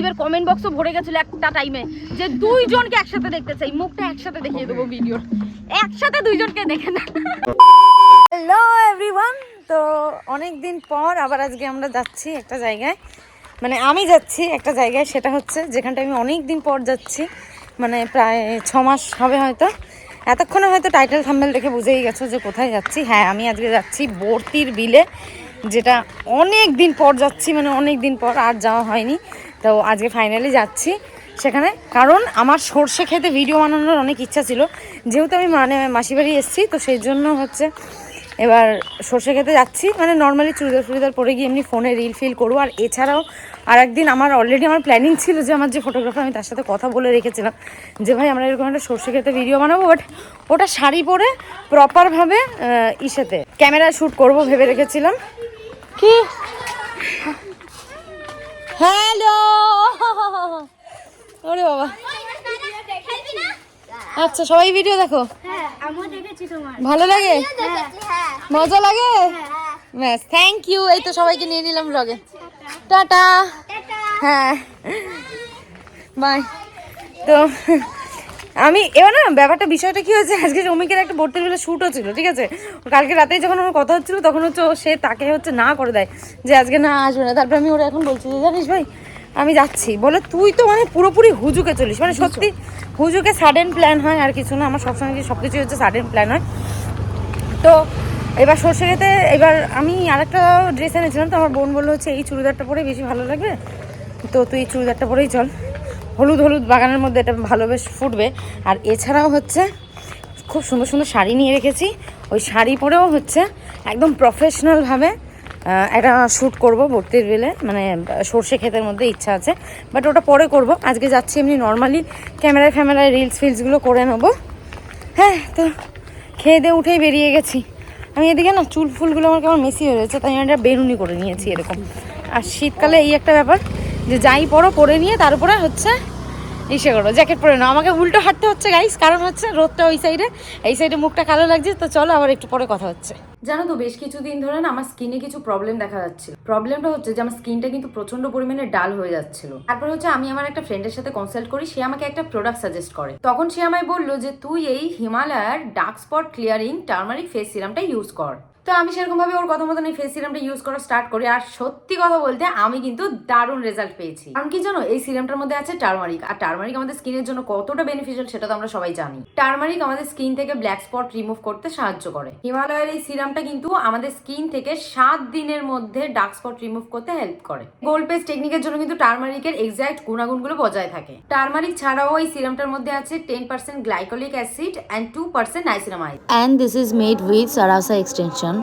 এবার কমেন্ট বক্সও ভরে গেছিল একটা টাইমে যে দুইজনকে একসাথে দেখতে চাই। মুখটা একসাথে দেখিয়ে দেবো ভিডিওর একসাথে দুইজনকে দেখে না। হ্যালো এভরিওয়ান তো অনেক দিন পর আবার আজকে আমরা যাচ্ছি একটা জায়গায়। মানে আমি যাচ্ছি একটা জায়গায়, সেটা হচ্ছে যেখানটা আমি অনেক দিন পর যাচ্ছি। মানে প্রায় ছ মাস হবে হয়তো। এতক্ষণে হয়তো টাইটেল থাম্বেল দেখে বুঝেই গেছো যে কোথায় যাচ্ছি। হ্যাঁ আমি আজকে যাচ্ছি বর্তির বিলে, যেটা অনেক দিন পর যাচ্ছি মানে অনেক দিন পর আর যাওয়া হয়নি। তো আজকে ফাইনালি যাচ্ছি সেখানে। কারণ আমার সর্ষে খেতে ভিডিও বানানোর অনেক ইচ্ছা ছিল। যেহেতু আমি মানে মাসি বাড়ি এসেছি, তো সেই জন্য হচ্ছে এবার সর্ষে খেতে যাচ্ছি। মানে নর্মালি চুড়িদার ফুড়িদার পরে গিয়ে এমনি ফোনে রিল ফিল করব। আর এছাড়াও আর একদিন আমার অলরেডি আমার প্ল্যানিং ছিল যে আমার যে ফটোগ্রাফার আমি তার সাথে কথা বলে রেখেছিলাম যে, ভাই, আমরা এরকম একটা সর্ষে খেতে ভিডিও বানাবো বাট ওটা শাড়ি পরে প্রপারভাবে ইসেতে। ক্যামেরায় শ্যুট করব, ভেবে রেখেছিলাম। কি? হ্যালো! ওরে বাবা। আচ্ছা সবাই ভিডিও দেখো। ভালো লাগে? মজা লাগে? ব্যাস থ্যাংক ইউ এই তো সবাইকে নিয়ে নিলাম ব্লগে টাটা। হ্যাঁ। বাই তো আমি এবার না ব্যাপারটা বিষয়টা কি হয়েছে আজকে অমিকের একটা ভর্তির বেলা শ্যুটও ছিল ঠিক আছে? কালকে রাতে যখন আমার কথা হচ্ছিল তখন হচ্ছে ও সে তাকে হচ্ছে না করে দেয় যে আজকে না আসবে না। তারপরে আমি ওরা এখন বলছি যে জানিস ভাই আমি যাচ্ছি। বলে তুই তো মানে পুরোপুরি হুজুকে চলিস মানে সত্যি হুজুকে সাডেন প্ল্যান হয় আর কিছু না আমার সবসময় সব কিছুই হচ্ছে সাডেন প্ল্যান হয়? তো এবার সর্ষে খেতে এবার আমি আরেকটা ড্রেস এনেছিলাম তো আমার বোন বলল হচ্ছে এই চুড়িদারটা পরে বেশি ভালো লাগবে? তো তুই এই চুড়িদারটা পরেই চল। হলুদ হলুদ বাগানের মধ্যে এটা ভালো বেশ ফুটবে। আর এছাড়াও হচ্ছে খুব সুন্দর সুন্দর শাড়ি নিয়ে রেখেছি। ওই শাড়ি পরেও হচ্ছে একদম প্রফেশনালভাবে একটা শ্যুট করব ভর্তির বেলে। মানে সর্ষে ক্ষেতের মধ্যে ইচ্ছা আছে। বাট ওটা পরে করব। আজকে যাচ্ছি এমনি নর্মালি ক্যামেরায় ফ্যামেরায় রিলস ফিলসগুলো করে নেব। হ্যাঁ তো খেয়ে দিয়ে উঠেই বেরিয়ে গেছি। আমি এদিকে না চুল ফুলগুলো আমার কেমন মেসি হয়ে রয়েছে, তাই আমি একটা বেরুনি করে নিয়েছি এরকম। আর শীতকালে এই একটা ব্যাপার যে যাই পরো, পরে নিয়ে তার উপরে হচ্ছে ইসে করো, জ্যাকেট পরে নাও। আমাকে উল্টো হাঁটতে হচ্ছে গাইস কারণ হচ্ছে রোদটা ওই সাইডে এই সাইডে মুখটা কালো লাগছে, তো চলো আবার একটু পরে কথা হচ্ছে। জানো তো, বেশ কিছুদিন ধরে না আমার স্কিনে কিছু প্রবলেম দেখা যাচ্ছে প্রবলেমটা হচ্ছে যে, আমার স্কিনটা কিন্তু প্রচণ্ড পরিমাণে ডাল হয়ে যাচ্ছিল। তারপর হচ্ছে আমি আমার একটা ফ্রেন্ডের সাথে কনসাল্ট করি, সে আমাকে একটা প্রোডাক্ট সাজেস্ট করে। তখন সে আমায় বলল যে, তুই এই হিমালয়ার dark spot clearing turmeric face সিরামটা use কর। তো আমি সেরকম ভাবে ওর কথা মতন এই ফেস সিরামটা ইউজ করা স্টার্ট করি। আর সত্যি কথা বলতে আমি কিন্তু দারুণ রেজাল্ট পেয়েছি। কারণ কি জানো, এই সিরামটার মধ্যে আছে টার্মারিক আর টার্মারিক আমাদের স্কিনের জন্য কতটা বেনিফিশিয়াল সেটা তো আমরা সবাই জানি। টার্মারিক আমাদের স্কিন থেকে ব্ল্যাক স্পট রিমুভ করতে সাহায্য করে। হিমালয়ের এই সিরামটা কিন্তু আমাদের স্কিন থেকে সাত দিনের মধ্যে ডার্ক স্পট রিমুভ করতে হেল্প করে। গোল্ড পেস্ট টেকনিকের জন্য কিন্তু টার্মারিকের এক্সাক্ট গুণাগুণগুলো বজায় থাকে। টার্মারিক ছাড়াও এই সিরামটার মধ্যে আছে ten percent glycolic acid and two percent niacinamide and this is made with Sarasa extension.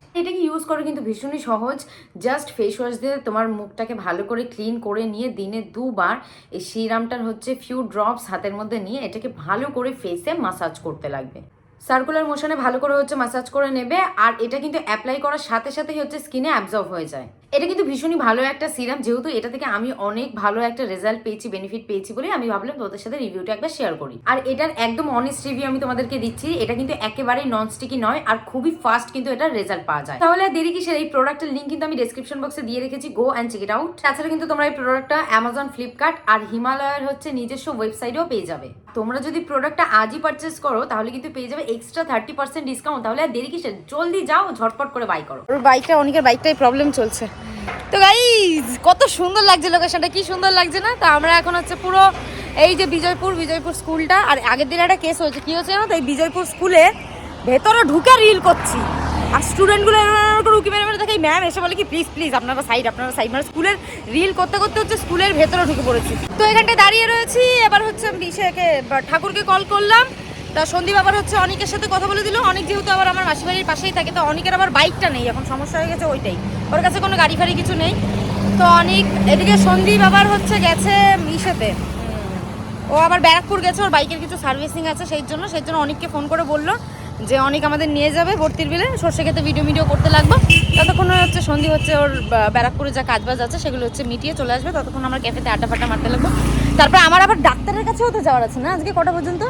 Use করা কিন্তু ভীষণই সহজ। জাস্ট ফেস ওয়াশ দিয়ে তোমার মুখটাকে ভালো করে ক্লিন করে নিয়ে দিনে দুবার এই সিরামটার হচ্ছে ফিউ ড্রপস হাতের মধ্যে নিয়ে এটাকে ভালো করে ফেসে মাসাজ করতে লাগবে। সার্কুলার মোশনে ভালো করে হচ্ছে মাসাজ করে নেবে আর এটা কিন্তু অ্যাপ্লাই করার সাথে সাথেই হচ্ছে স্কিনে অ্যাবজর্ব হয়ে যায়। এটা কিন্তু ভীষণই ভালো একটা সিরাম, যেহেতু এটা থেকে আমি অনেক ভালো একটা রেজাল্ট পেয়েছি বেনিফিট পেয়েছি বলে আমি ভাবলাম তোদের সাথে রিভিউটা একবার শেয়ার করি। আর এটার একদম অনেস্ট রিভিউ আমি তোমাদেরকে দিচ্ছি, এটা কিন্তু একেবারে নন স্টিকি নয় আর খুবই ফাস্ট কিন্তু এটার রেজাল্ট পাওয়া যায়। তাহলে দেরি কিসের? এই প্রোডাক্টের লিঙ্ক কিন্তু আমি ডেসক্রিপশন বক্সে দিয়ে রেখেছি go and check it out তাছাড়া কিন্তু তোমরা এই প্রোডাক্টটা অ্যামাজন ফ্লিপকার্ট আর হিমালয়ের হচ্ছে নিজস্ব ওয়েবসাইটেও পেয়ে যাবে। তোমরা যদি প্রোডাক্টটা আজই পারচেস করো, তাহলে কিন্তু পেয়ে যাবে এক্সট্রা থার্টি পার্সেন্ট ডিসকাউন্ট তাহলে আর দেরি কিসের? জলদি যাও, ঝটপট করে বাই করো। ওর বাইকটা অনেকের বাইকটাই প্রবলেম চলছে। তো গাইজ কত সুন্দর লাগছে লোকেশনটা কি সুন্দর লাগছে না? তো আমরা এখন হচ্ছে পুরো এই যে বিজয়পুর বিজয়পুর স্কুলটা আর আগের দিন একটা কেস হয়েছে, কি হচ্ছে জানো তো? এই বিজয়পুর স্কুলে ভেতরে ঢুকে রিল করছি। আর স্টুডেন্টগুলো রুকি মেরে মেরে দেখে ম্যাম এসে বলে কি প্লিজ প্লিজ আপনারা সাইড আপনারা সাইড মানে স্কুলের রিল করতে করতে হচ্ছে স্কুলের ভেতরে ঢুকে পড়েছি। তো এখানটায় দাঁড়িয়ে রয়েছি। এবার হচ্ছে ঠাকুরকে কল করলাম। তা সন্দীপ আবার হচ্ছে অনেকের সাথে কথা বলে দিল। অনেক যেহেতু আবার আমার মাসি বাড়ির পাশেই থাকে, তো অনেকের আবার বাইকটা নেই, এখন সমস্যা হয়ে গেছে ওইটাই। ওর কাছে কোনো গাড়ি ফাড়ি কিছু নেই। তো অনেক, এদিকে সন্দীপ আবার হচ্ছে গেছে ইসেতে ও আবার ব্যারাকপুর গেছে, ওর বাইকের কিছু সার্ভিসিং আছে, সেই জন্য সেই জন্য অনেককে ফোন করে বলল যে, অনেক আমাদের নিয়ে যাবে ভর্তির বিলে সর্ষে খেতে ভিডিও ভিডিও করতে লাগবে। ততক্ষণ হচ্ছে সন্ধি হচ্ছে ওর ব্যারাকপুরে যা কাজবাজ আছে, সেগুলো হচ্ছে মিটিয়ে চলে আসবে। ততক্ষণ আমরা ক্যাফেতে আড্ডা ফাড্ডা মারতে লাগবো। তারপর আমার আবার ডাক্তারের কাছেও তো যাওয়ার আছে না, আজকে কটা পর্যন্ত?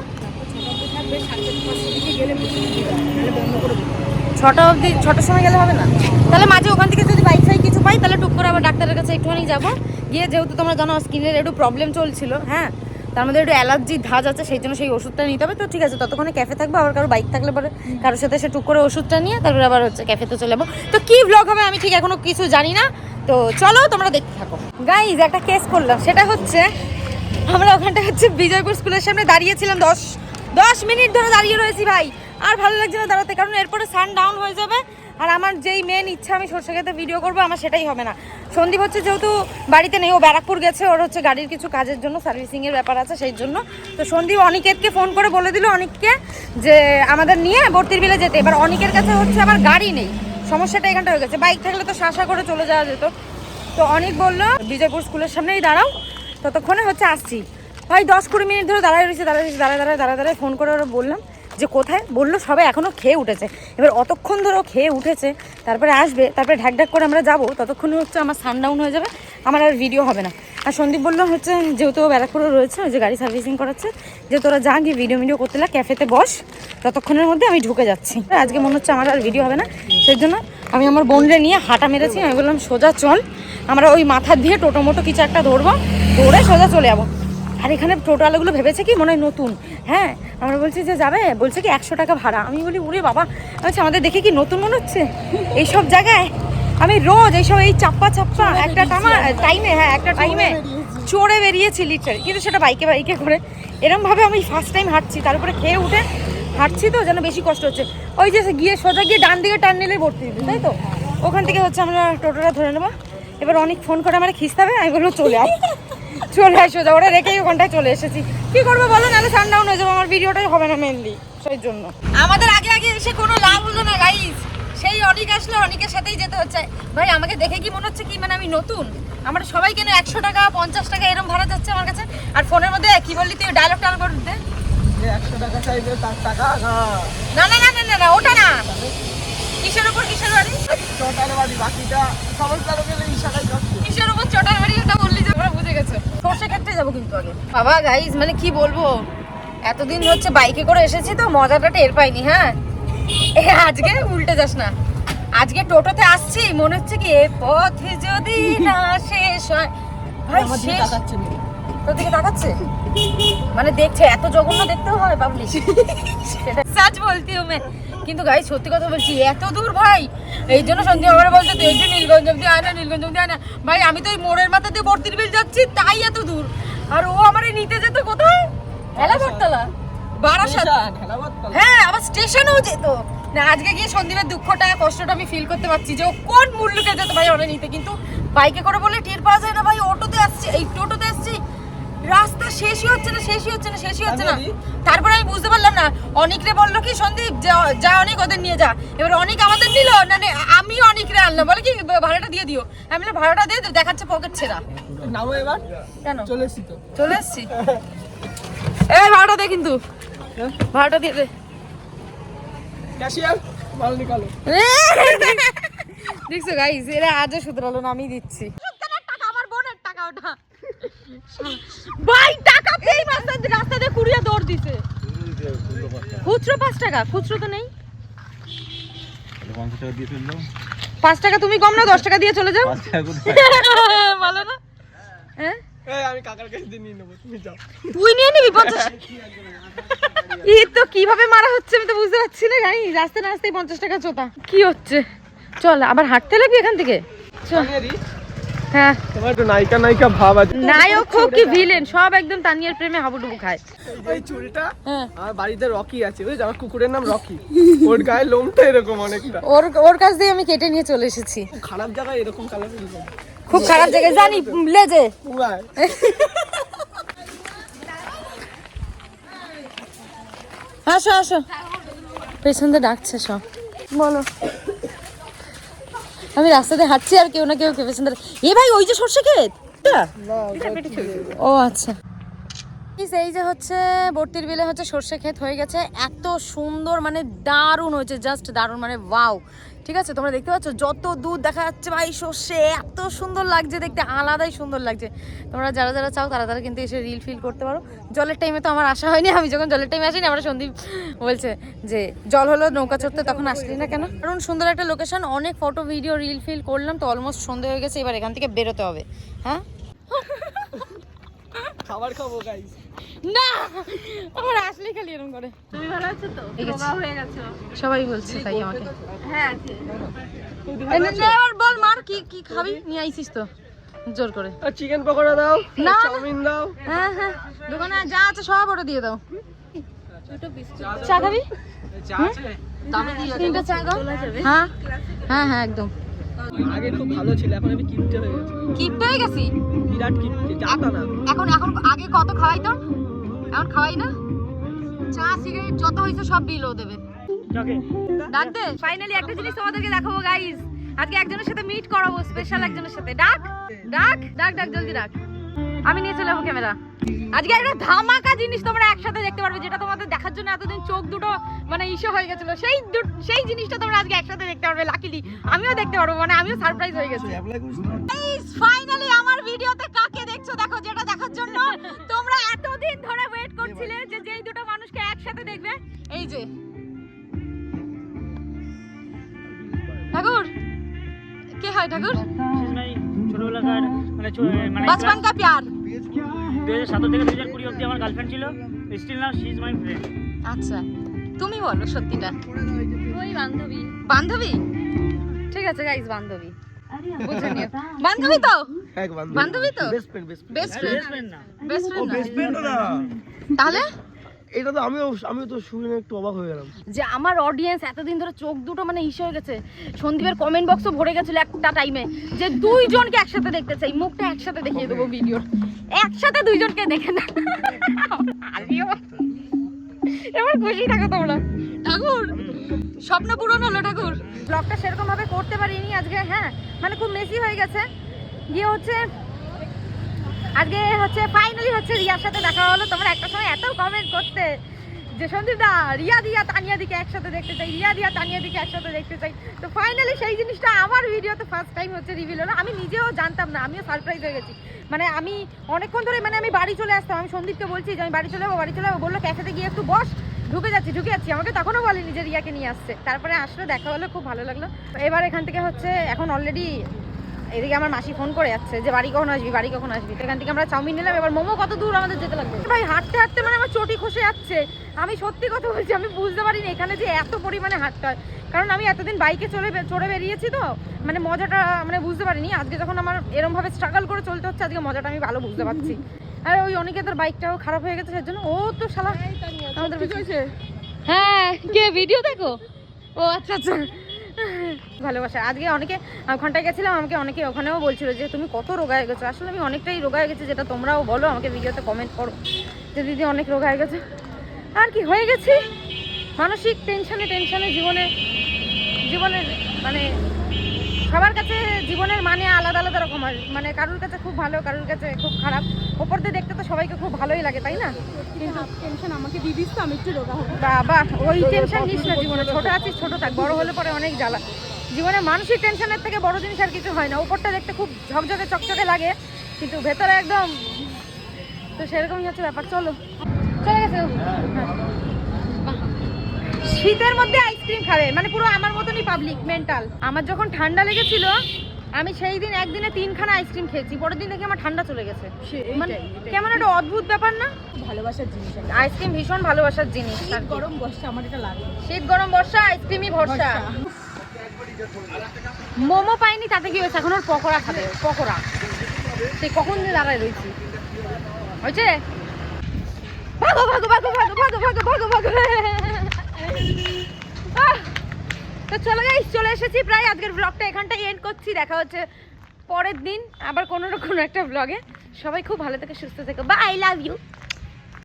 ছটা অবধি, ছটার সময় গেলে হবে না? তাহলে মাঝে ওখান থেকে যদি ফাইক কিছু পাই, তাহলে টুক করে আবার ডাক্তারের কাছে একটুখানি যাব। গিয়ে যেহেতু তোমরা জানো স্কিনের একটু প্রবলেম চলছিল হ্যাঁ? তার মধ্যে একটু অ্যালার্জির ধাজ আছে, সেই জন্য সেই ওষুধটা নিতে হবে। তো ঠিক আছে, ততক্ষণে ক্যাফে থাকব, আবার কারও বাইক থাকলে পরে কারোর সাথে এসে টুক করে ওষুধটা নিয়ে, তারপরে আবার হচ্ছে ক্যাফেতে চলে যাব। তো কি ব্লগ হবে আমি ঠিক এখনও কিছু জানি না। তো চলো, তোমরা দেখতে থাকো। গাইজ একটা কেস করলাম, সেটা হচ্ছে আমরা ওখানটা হচ্ছে বিজয়পুর স্কুলের সামনে দাঁড়িয়েছিলাম দশ দশ মিনিট ধরে দাঁড়িয়ে রয়েছি ভাই। আর ভালো লাগছে না দাঁড়াতে, কারণ এরপরে সান ডাউন হয়ে যাবে। আর আমার যেই মেন ইচ্ছা, আমি সরষে খেতে ভিডিও করব, আমার সেটাই হবে না। সন্দীপ হচ্ছে যেহেতু বাড়িতে নেই, ও ব্যারাকপুর গেছে, ওর হচ্ছে গাড়ির কিছু কাজের জন্য সার্ভিসিংয়ের ব্যাপার আছে সেই জন্য। তো সন্দীপ অনিকেতকে ফোন করে বলে দিল অনিককে যে, আমাদের নিয়ে ভর্তির বিলে যেতে। এবার অনিকের কাছে হচ্ছে আমার গাড়ি নেই। সমস্যাটা এখানটা হয়ে গেছে। বাইক থাকলে তো শাসা করে চলে যাওয়া যেত। তো অনেক বলল, বিজয়পুর স্কুলের সামনেই দাঁড়াও। ততক্ষণে হচ্ছে আসছি। ভাই দশ কুড়ি মিনিট ধরে দাঁড়ায় রয়েছে দাঁড়ায় রয়েছে, দাঁড়ায় দাঁড়ায় দাঁড়ায় দাঁড়ায়। ফোন করে ওরা বললাম যে কোথায়? বলল সবাই এখনও খেয়ে উঠেছে। এবার অতক্ষণ ধরেও খেয়ে উঠেছে, তারপরে আসবে, তারপরে ঢাক ঢাক করে আমরা যাব, ততক্ষণে হচ্ছে আমার সানডাউন হয়ে যাবে, আমার আর ভিডিও হবে না। আর সন্দীপ বলল হচ্ছে, যেহেতু ও ব্যারাকপুরে রয়েছে যে গাড়ি সার্ভিসিং করাচ্ছে, যে তোরা যা গিয়ে ভিডিও ভিডিও করতে লাগ ক্যাফেতে বস, ততক্ষণের মধ্যে আমি ঢুকে যাচ্ছি। আজকে মনে হচ্ছে আমার আর ভিডিও হবে না, সেই জন্য আমি আমার বোনরে নিয়ে হাঁটা মেরেছি, আমি বললাম, সোজা চল, আমরা ওই মাথা দিয়ে টোটো মোটো কিছু একটা ধরবো, ধরে সোজা চলে যাব। আর এখানে টোটোওয়ালাগুলো ভেবেছে কি? মনে হয় নতুন। হ্যাঁ আমরা বলছি যে যাবে? বলছে কি একশো টাকা ভাড়া। আমি বলি উরে বাবা! আচ্ছা আমাদের দেখে কি নতুন মনে হচ্ছে? এইসব জায়গায় আমি রোজ এইসব এই চাপ্পা চাপ্পা একটা টামা টাইমে হ্যাঁ একটা টাইমে চড়ে বেরিয়েছি। লিটার কিন্তু সেটা বাইকে বাইকে করে। এরমভাবে আমি ফার্স্ট টাইম হাঁটছি। তারপরে খেয়ে উঠে হাঁটছি তো যেন বেশি কষ্ট হচ্ছে। ওই যে গিয়ে সোজা গিয়ে ডান দিকে টান নিলে ভর্তি দিবে তাই তো? ওখান থেকে হচ্ছে আমরা টোটোটা ধরে নেব। এবার অনেক ফোন করে আমার খিস্তে হবে আমি বলব চলে আয়। চলে আয় সোজা ওরা রেখেই ওখানটায় চলে এসেছি। কি করব বলো? নাহলে সানডাউন হয়ে যাব। আমার ভিডিওটাই হবে না মেনলি সেই জন্য। আমাদের আগে আগে এসে কোনো লাভ হলো না গাইস সেই অনেক আসলে অনেকের সাথেই যেতে হচ্ছে। ভাই আমাকে দেখে কি মনে হচ্ছে কি? মানে আমি নতুন। আমার সবাই কেন একশো টাকা পঞ্চাশ টাকা এরকম ভাড়া যাচ্ছে আমার কাছে? আর ফোনের মধ্যে কি বললি তুই? ডায়লগ টাল করে দে। একশো টাকা চাইবে তার টাকা না না না না না না ওটা না। কিসের উপর কিসের বাড়ি? কিসের উপর চটার বাড়ি? ওটা বললি। আমরা সর্ষে যাব কিন্তু আগে। বাবা গাইস মানে কি বলব? এতদিন হচ্ছে বাইকে করে এসেছি তো মজাটা টের পাইনি হ্যাঁ? এ আজকে উল্টে যাস না। আজকে টোটোতে আসছি মনে হচ্ছে কি এ পথে যদি না শেষ হয়। ভাই শেষ। তোর দিকে তাকাচ্ছে? মানে দেখছে এত জঘন্য দেখতেও হয় পাবলিক সেটা সাচ বলতি আমি কিন্তু গাই সত্যি কথা বলছি এত দূর ভাই। এই জন্য সন্ধ্যা আমার বলতে তুই একটু নীলগঞ্জ অব্দি আয় না নীলগঞ্জ অব্দি আয় না। ভাই আমি তো ওই মোড়ের মাথা দিয়ে ভর্তির বিল যাচ্ছি তাই এত দূর। আর ও আমার নিতে যেত কোথায়? হেলা ভরতলা বারাসাত স্টেশন, হ্যাঁ আবার স্টেশনেও যেত। না আজকে গিয়ে সন্দীপের দুঃখটা কষ্টটা আমি ফিল করতে পারছি যে ও কোন মূল্যকে যেত ভাই অনেক নিতে। কিন্তু বাইকে করে বলে টের পাওয়া যায় না ভাই অটোতে আসছে এই টোটোতে আসছি রাস্তা শেষই হচ্ছে না শেষই হচ্ছে না শেষই হচ্ছে না। তারপরে? আমি বুঝতে পারলাম না অনেকরে বলল কি সন্দীপ যা- অনেক ওদের নিয়ে যা। এবার অনেক আমাদের নিল? না আমি অনেকরে আনলাম। বলে কি ভাড়াটা দিয়ে দিও। আমি বললাম, ভাড়াটা দিয়ে দিও দেখাচ্ছে পকেট ছেঁড়া। নামো এবার। কেন? চলে এসছি তো। চলে এসছি? এই ভাড়াটা দে কিন্তু। হ্যাঁ? ভাড়াটা দিয়ে দে। ক্যাশিয়ার মাল নিকালো। দেখছ গাইস এরা আজও শুধরালো না আমি দিচ্ছি টাকা আমার বোনের টাকা ওটা ভাই টাকা পেয়ে রাস্তা রাস্তা দিয়ে কুড়িয়ে দৌড় দিছে। খুচরো পাঁচ টাকা খুচরো তো নেই। পঞ্চাশ টাকা দিয়ে ফেলল পাঁচ টাকা তুমি কম না দশ টাকা দিয়ে চলে যাও। ভালো না? হ্যাঁ? এই আমি কাকার কাছে দিয়ে নিয়ে নেব তুমি যাও। তুই নিয়ে নিবি পঞ্চাশ? ই তো কীভাবে মারা হচ্ছে আমি তো বুঝতে পারছি না গাই। রাস্তা না রাস্তায় পঞ্চাশ টাকা চোতা কি হচ্ছে? চল আবার হাঁটতে লাগবি এখান থেকে? চল। হ্যাঁ। তোমার একটু নায়িকা নায়িকা ভাব আছে। নায়ক হোক কি ভিলেন সব একদম তানিয়ার প্রেমে হাবুডুবু খায়। চুলটা হ্যাঁ। আমার বাড়িতে রকি আছে বুঝলি আমার কুকুরের নাম রকি। ওর গায়ে লোমটা এরকম অনেকটা। ওর ওর কাছ দিয়ে আমি কেটে নিয়ে চলে এসেছি। খুব খারাপ জায়গায় এরকম কালার খুব খারাপ জায়গায় জানি লেজে আসো আসো। পেছন দিয়ে ডাকছে সব। বলো। আমি রাস্তাতে হাঁটছি আর কেউ না কেউ কেউ পেছন এ ভাই ওই যে সর্ষে ক্ষেত? ও আচ্ছা। এই যে হচ্ছে বর্তির বিলে হচ্ছে সর্ষে ক্ষেত হয়ে গেছে। এত সুন্দর মানে দারুণ হয়েছে জাস্ট দারুণ মানে ওয়াও ঠিক আছে? তোমরা দেখতে পাচ্ছ যত দূর দেখা যাচ্ছে ভাই সর্ষে, এত সুন্দর লাগছে দেখতে, আলাদাই সুন্দর লাগছে। তোমরা যারা যারা চাও তারা তারা কিন্তু এসে রিল ফিল করতে পারো। জলের টাইমে তো আমার আসা হয়নি, আমি যখন জলের টাইমে আসিনি, আমরা সন্দীপ বলছে যে জল হলো নৌকা চড়তে তখন আসলি না কেন? কারণ সুন্দর একটা লোকেশন অনেক ফটো ভিডিও রিল ফিল করলাম তো অলমোস্ট সন্ধে হয়ে গেছে, এবার এখান থেকে বেরোতে হবে। হ্যাঁ? খাবার খাব গাইস না! আমার আসলেই খালি এরকম করে। তুমি ভালো আছো তো? রোগা হয়ে গেছো। সবাই বলছে তাই আমাকে। হ্যাঁ আছে। এবার বল মার কি কি খাবি? নিয়ে আইছিস তো জোর করে। আর চিকেন পকোড়া দাও না। চাউমিন দাও। হ্যাঁ হ্যাঁ। দোকানে যা আছে সব ওটা দিয়ে দাও। চা খাবি? তিনটা চা দাও হ্যাঁ হ্যাঁ হ্যাঁ একদম। আগে খুব ভালো ছিল এখন আমি কিপটে হয়ে গেছি। কিপটে হয়ে গেছি? বিরাট কিপটে জাতা না। এখন এখন আগে কত খাওয়াই তো এখন খাওয়াই না? চা সিগারেট যত হয়েছে সব বিলও দেবে। ডাক দে। ফাইনালি একটা জিনিস তোমাদেরকে দেখাবো গাইস আজকে একজনের সাথে মিট করাবো স্পেশাল একজনের সাথে। ডাক ডাক ডাক ডাক জলদি ডাক। আমি নিয়ে চলে যাব ক্যামেরা আজকে একটা ধামাকা জিনিস তোমরা একসাথে দেখতে পারবে যেটা তোমাদের দেখার জন্য এতদিন চোখ দুটো মানে ইস্যু হয়ে গেছিল। সেই সেই জিনিসটা তোমরা আজকে একসাথে দেখতে পারবে লাকিলি আমিও দেখতে পারব মানে আমিও সারপ্রাইজ হয়ে গেছি। ফাইনালি আমার ভিডিওতে কাকে দেখছ? দেখো যেটা দেখার জন্য তোমরা এতদিন ধরে ওয়েট করছিলে যে যেই দুটো মানুষকে একসাথে দেখবে এই যে। ঠাকুর কে হয় ঠাকুর? ছোটবেলাকার মানে মানে বচপন কা প্যার। দু হাজার সতেরো থেকে দু হাজার কুড়ি অব্দি আমার গার্লফ্রেন্ড ছিল। Still now she is my friend আচ্ছা তুমি বলো সত্যিটা। ওই বান্ধবী। বান্ধবী? ঠিক আছে গাইস বান্ধবী। বুঝে নিও। বান্ধবী তো? বান্ধবী। বান্ধবী তো? Best friend best friend best friend best friend না। তাহলে? এটা তো আমিও আমিও তো শুনে একটু অবাক হয়ে গেলাম। যে আমার অডিয়েন্স এতদিন ধরে চোখ দুটো মানে ইসে হয়ে গেছে। সন্দীপের কমেন্ট বক্সও ভরে গেছিল একটা টাইমে যে দুইজনকে একসাথে দেখতে চাই। মুখটা একসাথে দেখিয়ে দেবো ভিডিওর একসাথে দুইজনকে দেখে না। আমিও। এবার খুশি থাকো তোমরা। ঠাকুর স্বপ্ন পূরণ হলো ঠাকুর। ব্লগটা সেরকম ভাবে করতে পারিনি আজকে হ্যাঁ মানে খুব মেসি হয়ে গেছে। গিয়ে হচ্ছে আজকে হচ্ছে ফাইনালি হচ্ছে রিয়ার সাথে দেখা হলো। তোমরা একটা সময় এত কমেন্ট করতে। যে সন্দীপ দা, রিয়া দিয়া, তানিয়া দিকে একসাথে দেখতে চাই, রিয়া দিয়া, তানিয়া দিকে একসাথে দেখতে চাই। তো ফাইনালি সেই জিনিসটা আমার ভিডিওতে ফার্স্ট টাইম হচ্ছে রিভিল হলো। আমি নিজেও জানতাম না, আমিও সারপ্রাইজ হয়ে গেছি। মানে আমি অনেকক্ষণ ধরে মানে আমি বাড়ি চলে আসতাম। আমি সন্দীপকে বলছি যে, আমি বাড়ি চলে যাব, বাড়ি চলে যাব। বলল ক্যাফেতে গিয়ে একটু বস, ঢুকে যাচ্ছি ঢুকে যাচ্ছি। আমাকে তখনও বলেনি যে, রিয়াকে নিয়ে আসছে। তারপরে আসলো দেখা হলো, খুব ভালো লাগল। এবার এখান থেকে হচ্ছে, এখন অলরেডি এদিকে আমার মাসি ফোন করে যাচ্ছে যে বাড়ি কখন আসবি? বাড়ি কখন আসবি? এখান থেকে আমরা চাউমিন নিলাম। এবার মোমো কত দূর আমাদের যেতে লাগবে? ভাই হাঁটতে হাঁটতে মানে আমার চটি খসে যাচ্ছে। আমি সত্যি কথা বলছি আমি বুঝতে পারিনি এখানে যে এত পরিমাণে হাঁটতে হয়। কারণ আমি এতদিন বাইকে চলে চড়ে বেরিয়েছি তো মানে মজাটা মানে বুঝতে পারিনি। আজকে যখন আমার এরমভাবে স্ট্রাগল করে চলতে হচ্ছে আজকে মজাটা আমি ভালো বুঝতে পারছি। আর ওই অনেকে তোর বাইকটাও খারাপ হয়ে গেছে সেজন্য ও তো শালা আমাদের হ্যাঁ কে? ভিডিও দেখো? ও আচ্ছা আচ্ছা। ভালোবাসা। আজকে অনেকে ঘন্টায় গেছিলাম, আমাকে অনেকে ওখানেও বলছিল যে, তুমি কত রোগা হয়ে গেছো? আসলে আমি অনেকটাই রোগা হয়ে গেছি, যেটা তোমরাও বলো, আমাকে ভিডিওতে কমেন্ট করো। যে, দিদি অনেক রোগা হয়ে গেছে। আর কি, হয়ে গেছি। মানসিক টেনশনে টেনশনে জীবনে, জীবনের মানে সবার কাছে জীবনের মানে আলাদা আলাদা রকম হয়। মানে কারোর কাছে খুব ভালো কারোর কাছে খুব খারাপ। ওপর দিয়ে দেখতে তো সবাইকে খুব ভালোই লাগে তাই না? টেনশন আমাকে তো আমি একটু রোগা হব। বাবা ওই টেনশন নিস না জীবনে। ছোট আছিস ছোট থাক বড় হলে পরে অনেক জ্বালা। জীবনে মানসিক টেনশনের থেকে বড় জিনিস আর কিছু হয় না। ওপরটা দেখতে খুব ঝকঝকে চকচকে লাগে কিন্তু ভেতরে একদম তো সেরকমই হচ্ছে ব্যাপার। চলো। চলে গেছে হ্যাঁ। শীতের মধ্যে আইসক্রিম খাবে। মানে পুরো আমার মতনই পাবলিক মেন্টাল আমার যখন ঠান্ডা লেগেছিল আমি সেই দিন একদিনে তিনখানা আইসক্রিম খেয়েছি। পরের দিন দেখি আমার ঠান্ডা চলে গেছে। মানে কেমন একটা অদ্ভুত ব্যাপার না? ভালোবাসার জিনিস আইসক্রিম ভীষণ ভালোবাসার জিনিস আর গরম বর্ষা আমার এটা লাগে। শীত গরম বর্ষা আইসক্রিমই ভরসা। মোমো পাইনি তাতে কি হয়েছে? এখন ওর পকোড়া খাবে পকোড়া। সে কখন দিয়ে দাঁড়ায় রয়েছি। হয়েছে? ভাগো ভাগো ভাগো ভাগো ভাগো ভাগো ভাগো ভাগো! তো চলো যাই চলে এসেছি প্রায় আজকের ব্লগটা এখানটাই এন্ড করছি, দেখা হচ্ছে পরের দিন, আবার কোনো না একটা ব্লগে সবাই খুব ভালো থেকে, সুস্থ থেকো। বা আই লাভ ইউ